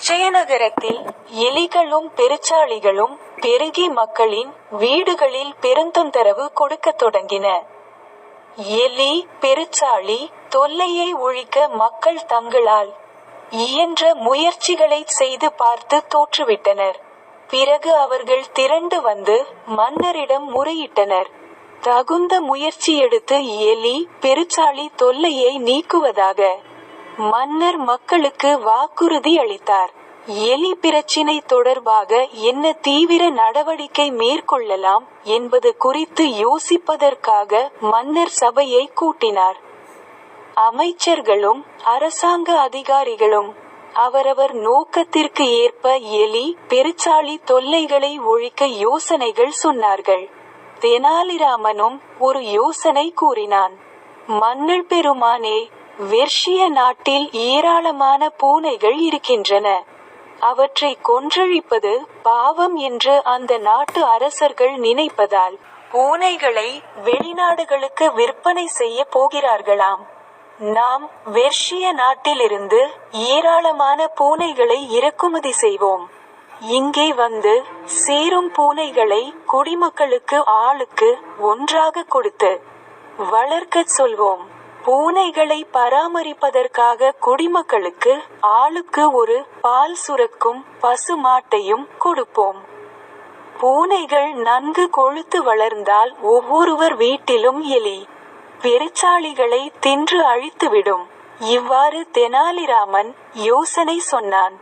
விஜயநகரத்தில் எலிகளும் பெருச்சாளிகளும் பெருகி மக்களின் வீடுகளில் பெருந்தொந்தரவு கொடுக்க தொடங்கின. எலி பெருச்சாளி தொல்லையை ஒழிக்க மக்கள் தங்களால் இயன்ற முயற்சிகளைச் செய்து பார்த்து தோற்றுவிட்டனர். பிறகு அவர்கள் திரண்டு வந்து மன்னரிடம் முறையிட்டனர். தகுந்த முயற்சி எடுத்து எலி பெருச்சாளி தொல்லையை நீக்குவதாக மன்னர் மக்களுக்கு வாக்குறுதி அளித்தார். எலி பிரச்சினை தொடர்பாக என்ன தீவிர நடவடிக்கை மேற்கொள்ளலாம் என்பது குறித்து யோசிப்பதற்காக மன்னர் சபையை கூட்டினார். அமைச்சர்களும் அரசாங்க அதிகாரிகளும் அவரவர் நோக்கத்திற்கு ஏற்ப எலி பெருச்சாளி தொல்லைகளை ஒழிக்க யோசனைகள் சொன்னார்கள். தெனாலிராமனும் ஒரு யோசனை கூறினான். மன்னர் பெருமானே வெர்ஷிய நாட்டில் ஏராளமான பூனைகள் இருக்கின்றன. அவற்றை கொன்றழிப்பது பாவம் என்று அந்த நாட்டு அரசர்கள் நினைப்பதால் பூனைகளை வெளிநாடுகளுக்கு விற்பனை செய்ய போகிறார்களாம். நாம் வெர்ஷிய நாட்டிலிருந்து ஏராளமான பூனைகளை இறக்குமதி செய்வோம். இங்கே வந்து சேரும் பூனைகளை குடிமக்களுக்கு ஆளுக்கு ஒன்றாக கொடுத்து வளர்க்கச் சொல்வோம். பூனைகளை பராமரிப்பதற்காக குடிமக்களுக்கு ஆளுக்கு ஒரு பால் சுரக்கும் பசு மாட்டையும் கொடுப்போம். பூனைகள் நன்கு கொழுத்து வளர்ந்தால் ஒவ்வொருவர் வீட்டிலும் எலி பெருச்சாளிகளை தின்று அழித்துவிடும். இவ்வாறு தெனாலிராமன் யோசனை சொன்னான்.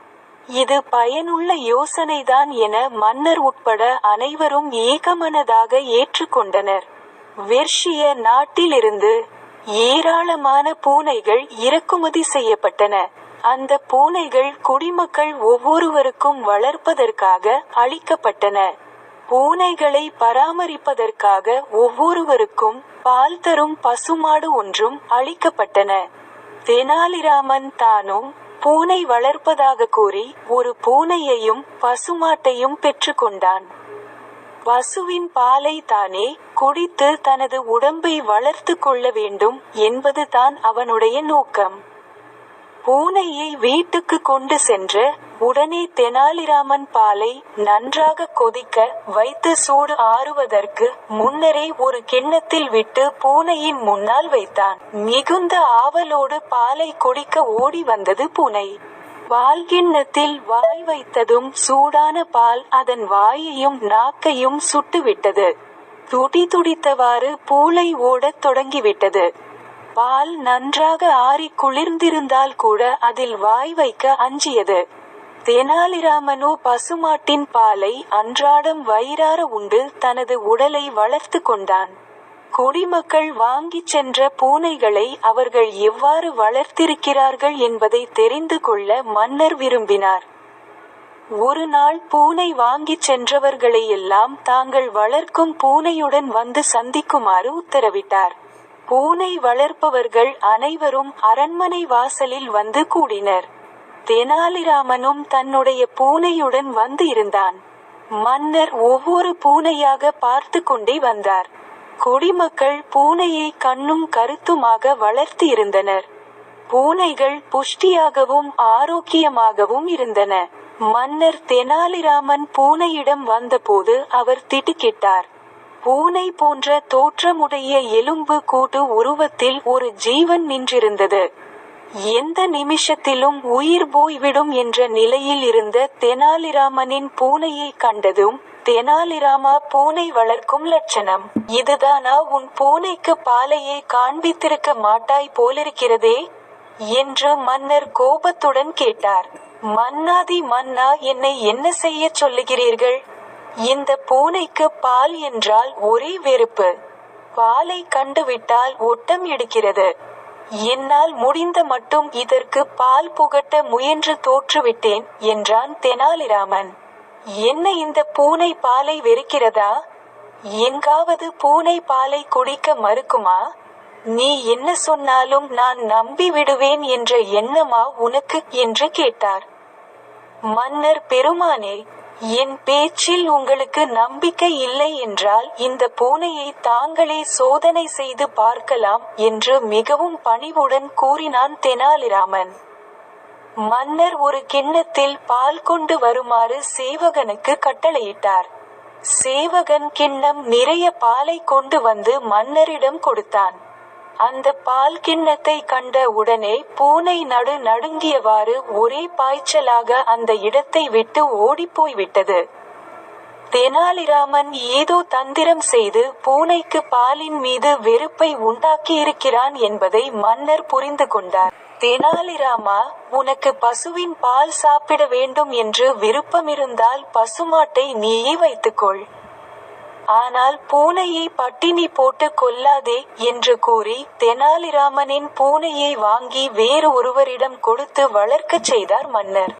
இது பயனுள்ள யோசனைதான் என மன்னர் உட்பட அனைவரும் ஏகமனதாக ஏற்றுக்கொண்டனர். வெர்ஷிய நாட்டிலிருந்து ஏராளமான பூனைகள் இறக்குமதி செய்யப்பட்டன. அந்த பூனைகள் குடிமக்கள் ஒவ்வொருவருக்கும் வளர்ப்பதற்காக அளிக்கப்பட்டன. பூனைகளை பராமரிப்பதற்காக ஒவ்வொருவருக்கும் பால் தரும் பசுமாடு ஒன்றும் அளிக்கப்பட்டன. தெனாலிராமன் தானும் பூனை வளர்ப்பதாக கூறி ஒரு பூனையையும் பசுமாட்டையும் பெற்றுக்கொண்டான். பசுவின் பாலை தானே குடித்து தனது உடம்பை வளர்த்து கொள்ள வேண்டும் என்பதுதான் அவனுடைய நோக்கம். பூனையை வீட்டுக்கு கொண்டு சென்று உடனே தெனாலிராமன் பாலை நன்றாக கொதிக்க வைத்து சூடு ஆறுவதற்கு முன்னரே ஒரு கிண்ணத்தில் விட்டு பூனையின் முன்னால் வைத்தான். மிகுந்த ஆவலோடு பாலை குடிக்க ஓடி வந்தது பூனை. பால் கிண்ணத்தில் வாய் வைத்ததும் சூடான பால் அதன் வாயையும் நாக்கையும் சுட்டுவிட்டது. துடி துடித்தவாறு பூளை ஓடத் தொடங்கிவிட்டது. பால் நன்றாக ஆறி குளிர்ந்திருந்தால் கூட அதில் வாய் வைக்க அஞ்சியது. தெனாலிராமனோ பசுமாட்டின் பாலை அன்றாடம் வயிறார உண்டு தனது உடலை வளர்த்து கொண்டான். குடிமக்கள் வாங்கிச் சென்ற பூனைகளை அவர்கள் எவ்வாறு வளர்த்திருக்கிறார்கள் என்பதை தெரிந்து கொள்ள மன்னர் விரும்பினார். ஒரு நாள் பூனை வாங்கிச் சென்றவர்களை எல்லாம் தாங்கள் வளர்க்கும் பூனையுடன் வந்து சந்திக்குமாறு உத்தரவிட்டார். பூனை வளர்ப்பவர்கள் அனைவரும் அரண்மனை வாசலில் வந்து கூடினர். தெனாலிராமனும் தன்னுடைய பூனையுடன் வந்து இருந்தான். மன்னர் ஒவ்வொரு பூனையாக பார்த்து கொண்டே வந்தார். குடிமக்கள் பூனையை கண்ணும் கருத்துமாக வளர்த்து இருந்தனர். பூனைகள் புஷ்டியாகவும் ஆரோக்கியமாகவும் இருந்தன. மன்னர் தெனாலிராமன் பூனையிடம் வந்தபோது அவர் திடுக்கிட்டார். பூனை போன்ற தோற்றமுடைய எலும்பு கூட்டு உருவத்தில் ஒரு ஜீவன் நின்றிருந்தது. எந்த நிமிஷத்திலும் உயிர் போய்விடும் என்ற நிலையில் இருந்த தெனாலிராமனின் பூனையை கண்டதும் தெனாலிராமா பூனை வளர்க்கும் லட்சணம். இதுதானா உன் பூனைக்கு பாலையை காண்பித்திருக்க மாட்டாய் போலிருக்கிறதே? என்று மன்னர் கோபத்துடன் கேட்டார். மன்னாதி மன்னா என்னை என்ன செய்யச் சொல்லுகிறீர்கள்? இந்த பூனைக்கு பால் என்றால் ஒரே வெறுப்பு. பாலை கண்டுவிட்டால் ஒட்டம் எடுக்கிறது. என்னால் முடிந்த மட்டும் இதற்கு பால் புகட்ட முயன்று தோற்றுவிட்டேன் என்றான் தெனாலிராமன். என்ன இந்த பூனை பாலை வெறுக்கிறதா? எங்காவது பூனை பாலை குடிக்க மறுக்குமா? நீ என்ன சொன்னாலும் நான் நம்பி விடுவேன் என்ற எண்ணமா உனக்கு என்று கேட்டார். மன்னர் பெருமானே என் பேச்சில் உங்களுக்கு நம்பிக்கை இல்லை என்றால் இந்த பூனையை தாங்களே சோதனை செய்து பார்க்கலாம் என்று மிகவும் பணிவுடன் கூறினான் தெனாலிராமன். மன்னர் ஒரு கிண்ணத்தில் பால் கொண்டு வருமாறு சேவகனுக்கு கட்டளையிட்டார். சேவகன் கிண்ணம் நிறைய பாலை கொண்டு வந்து மன்னரிடம் கொடுத்தான். அந்த பால் கிண்ணத்தை கண்ட உடனே பூனை நடு நடுங்கியவாறு ஒரே பாய்ச்சலாக அந்த இடத்தை விட்டு ஓடிப்போய் விட்டது தெனாலிராமன் ஏதோ தந்திரம் செய்து பூனைக்கு பாலின் மீது வெறுப்பை உண்டாக்கியிருக்கிறான் என்பதை மன்னர் புரிந்து கொண்டார். தெனாலிராமா உனக்கு பசுவின் பால் சாப்பிட வேண்டும் என்று விருப்பமிருந்தால் பசுமாட்டை நீயே வைத்துக்கொள். ஆனால் பூனையை பட்டினி போட்டு கொல்லாதே என்று கூறி தெனாலிராமனின் பூனையை வாங்கி வேறு ஒருவரிடம் கொடுத்து வளர்க்கச் செய்தார் மன்னர்.